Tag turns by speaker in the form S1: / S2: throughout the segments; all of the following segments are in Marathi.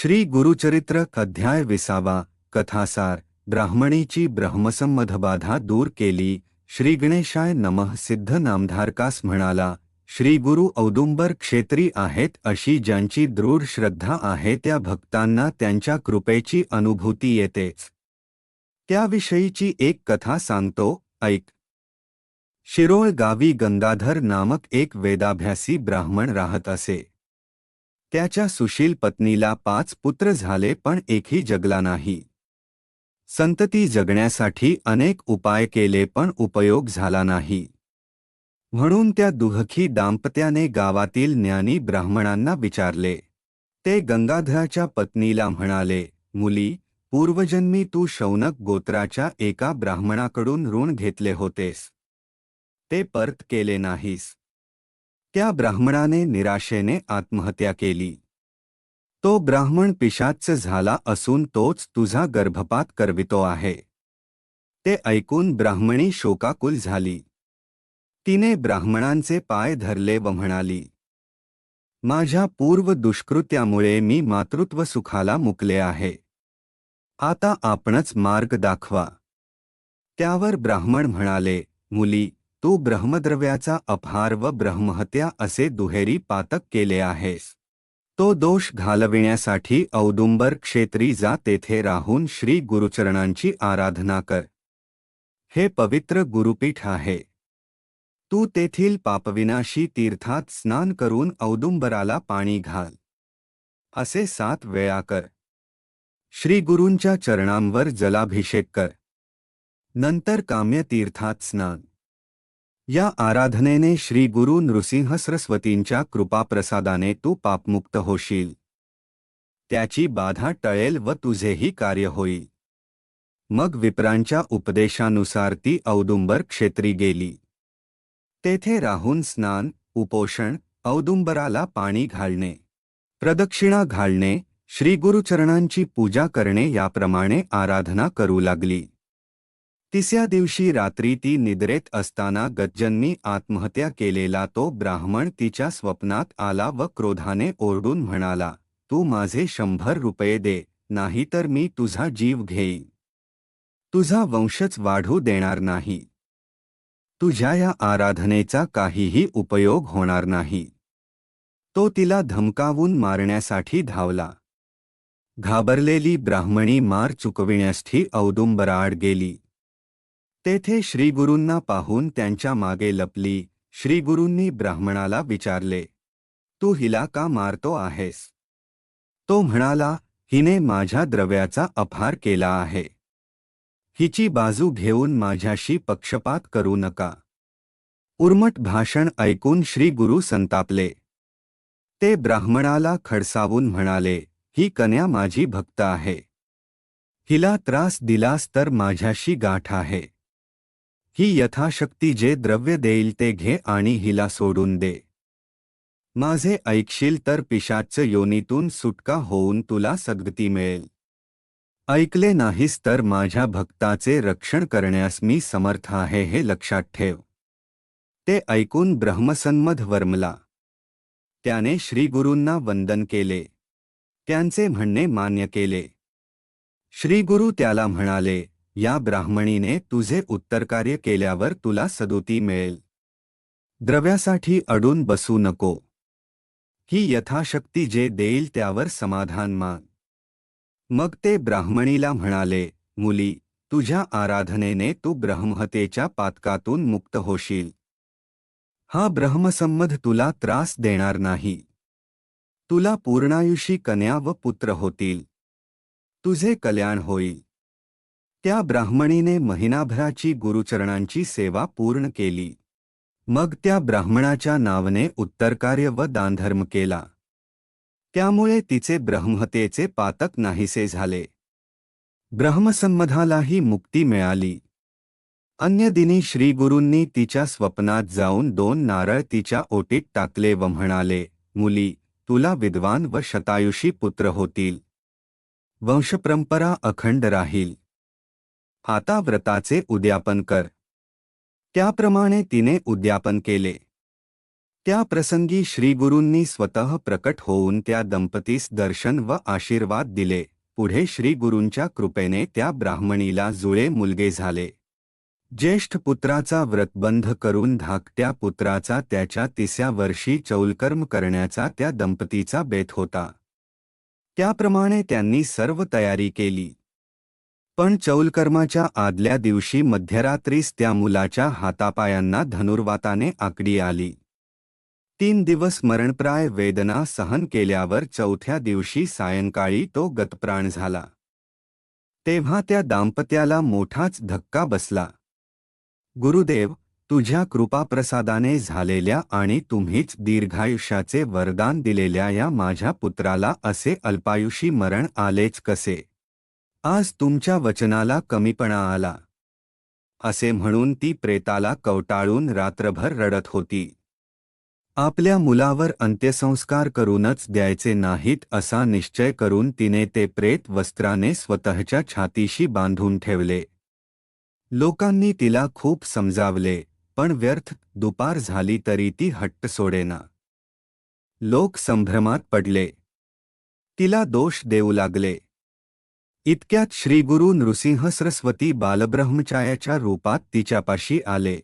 S1: श्री गुरुचरित्र अध्याय विसावा कथासार ब्राह्मणीची ब्रह्मसंमधबाधा दूर केली. श्री गणेशाय नमः सिद्ध नामधारकास म्हणाला श्री गुरु औदुंबर क्षेत्री आहेत अशी ज्यांची दृढ श्रद्धा आहे त्या भक्तांना त्यांच्या कृपेची अनुभूती येतेच त्याविषयीची एक कथा सांगतो ऐक. शिरोळ गावी गंगाधर नामक एक वेदाभ्यासी ब्राह्मण राहत असे. त्याच्या सुशील पत्नीला पाच पुत्र झाले पण एकही जगला नाही. संतती जगण्यासाठी अनेक उपाय केले पण उपयोग झाला नाही. म्हणून त्या दुहखी दाम्पत्याने गावातील ज्ञानी ब्राह्मणांना विचारले. ते गंगाधराच्या पत्नीला म्हणाले मुली पूर्वजन्मी तू शौनक गोत्राच्या एका ब्राह्मणाकडून ऋण घेतले होतेस. ते परत केले नाहीस. त्या ब्राह्मणाने निराशेने आत्महत्या केली. तो ब्राह्मण पिशाच झाला असून तोच तुझा गर्भपात करवितो आहे. ते ऐकून ब्राह्मणी शोकाकुल झाली. तिने ब्राह्मणांचे पाय धरले व म्हणाली माझ्या पूर्व दुष्कृत्यामुळे मी मातृत्व सुखाला मुकले आहे. आता आपणच मार्ग दाखवा. त्यावर ब्राह्मण म्हणाले मुली तू ब्रह्मद्रव्याचा अपहार व ब्रह्महत्या असे दुहेरी पातक केले आहेस. तो दोष घालविण्यासाठी औदुंबर क्षेत्री जा तेथे राहून श्री गुरुचरणांची आराधना कर. हे पवित्र गुरुपीठ आहे. तू तेथील पापविनाशी तीर्थात स्नान करून औदुंबराला पाणी घाल. असे सात वेळा कर. श्री गुरूंच्या चरणांवर जलाभिषेक कर. नंतर काम्य तीर्थात स्नान. या आराधनेने श्री गुरु नृसिंह सरस्वतींच्या कृपाप्रसादाने तू पापमुक्त होशील. त्याची बाधा टळेल व तुझेही कार्य होईल. मग विप्रांच्या उपदेशानुसार ती औदुंबर क्षेत्री गेली. तेथे राहून स्नान उपोषण औदुंबराला पाणी घालणे प्रदक्षिणा घालणे श्री गुरुचरणांची पूजा करणे याप्रमाणे आराधना करू लागली. तिसऱ्या दिवशी रात्री ती निद्रेत असताना गज्जननी आत्महत्या केलेला तो ब्राह्मण तिच्या स्वप्नात आला व क्रोधाने ओरडून म्हणाला तू माझे शंभर रुपये दे नाहीतर मी तुझा जीव घेईन. तुझा वंशच वाढू देणार नाही. तुझ्या या आराधनेचा काहीही उपयोग होणार नाही. तो तिला धमकावून मारण्यासाठी धावला. घाबरलेली ब्राह्मणी मार चुकविण्यासाठी औदुंबराड गेली. तेथे श्रीगुरूंना पाहून त्यांच्या मागे लपली. श्रीगुरूंनी ब्राह्मणाला विचारले तू हिला का मारतो आहेस? तो म्हणाला हिने माझ्या द्रव्याचा अपहार केला आहे. हिची बाजू घेऊन माझ्याशी पक्षपात करू नका. उर्मट भाषण ऐकून श्रीगुरू संतापले. ते ब्राह्मणाला खडसावून म्हणाले ही कन्या माझी भक्त आहे. हिला त्रास दिलास तर माझ्याशी गाठ आहे. ही यथाशक्ती जे द्रव्य देईल ते घे आणि हिला सोडून दे. माझे ऐकशील तर पिशाच योनीतून सुटका होऊन तुला सद्गती मिळेल. ऐकले नाहीस तर माझ्या भक्ताचे रक्षण करण्यास मी समर्थ आहे हे लक्षात ठेव. ते ऐकून ब्रह्मसन्मध वर्मला. त्याने श्रीगुरूंना वंदन केले. त्यांचे म्हणणे मान्य केले. श्रीगुरू त्याला म्हणाले या ब्राह्मणीने तुझे उत्तरकार्य केल्यावर तुला सदोती मिळेल. द्रव्यासाठी अडून बसू नको. ही यथाशक्ती जे देईल त्यावर समाधान मान. मग ते ब्राह्मणीला म्हणाले मुली तुझ्या आराधनेने तू ब्रह्महतेच्या पातकातून मुक्त होशील. हा ब्रह्मसंमध तुला त्रास देणार नाही. तुला पूर्णायुषी कन्या व पुत्र होतील. तुझे कल्याण होईल. त्या ब्राह्मणीने महिनाभराची गुरुचरणांची सेवा पूर्ण केली. मग त्या ब्राह्मणाच्या नावाने उत्तरकार्य व दानधर्म केला. त्यामुळे तिचे ब्रह्मतेचे पातक नाहीसे झाले. ब्रह्मसंमधालाही मुक्ती मिळाली. अन्य दिनी श्रीगुरूंनी तिच्या स्वप्नात जाऊन दोन नारळ तिच्या ओटीत टाकले व म्हणाले मुली तुला विद्वान व शतायुषी पुत्र होतील. वंशपरंपरा अखंड राहील. आता व्रताचे उद्यापन कर. त्याप्रमाणे तिने उद्यापन केले. त्या प्रसंगी श्रीगुरूंनी स्वतः प्रकट होऊन त्या दंपतीस दर्शन व आशीर्वाद दिले. पुढे श्रीगुरूंच्या कृपेने त्या ब्राह्मणीला जुळे मुलगे झाले. ज्येष्ठ पुत्राचा व्रतबंध करून धाकट्या पुत्राचा त्याच्या तिसऱ्या वर्षी चौलकर्म करण्याचा त्या दंपतीचा बेत होता. त्याप्रमाणे त्यांनी सर्व तयारी केली. पण चौलकर्माच्या आदल्या दिवशी मध्यरात्रीस त्या मुलाच्या हातापायांना धनुर्वाताने आकडी आली. तीन दिवस मरणप्राय वेदना सहन केल्यावर चौथ्या दिवशी सायंकाळी तो गतप्राण झाला. तेव्हा त्या दाम्पत्याला मोठाच धक्का बसला. गुरुदेव तुझ्या कृपाप्रसादाने झालेल्या आणि तुम्हीच दीर्घायुष्याचे वरदान दिलेल्या या माझ्या पुत्राला असे अल्पायुषी मरण आलेच कसे? आज तुमच्या वचनाला कमीपणा आला. असे म्हणून ती प्रेताला कवटाळून रात्रभर रडत होती. आपल्या मुलावर अंत्यसंस्कार करूनच द्यायचे नाहीत असा निश्चय करून तिने ते प्रेत वस्त्राने स्वतःच्या छातीशी बांधून ठेवले. लोकांनी तिला खूप समजावले पण व्यर्थ दुपार झाली तरी ती हट्ट सोडेना. लोक संभ्रमात पडले. तिला दोष देऊ लागले. इतक्यात श्रीगुरु नृसिंह सरस्वती बालब्रह्मचायाच्या रूपात तिच्यापाशी आले.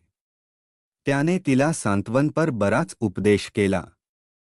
S1: त्याने तिला सांत्वनपर बराच उपदेश केला.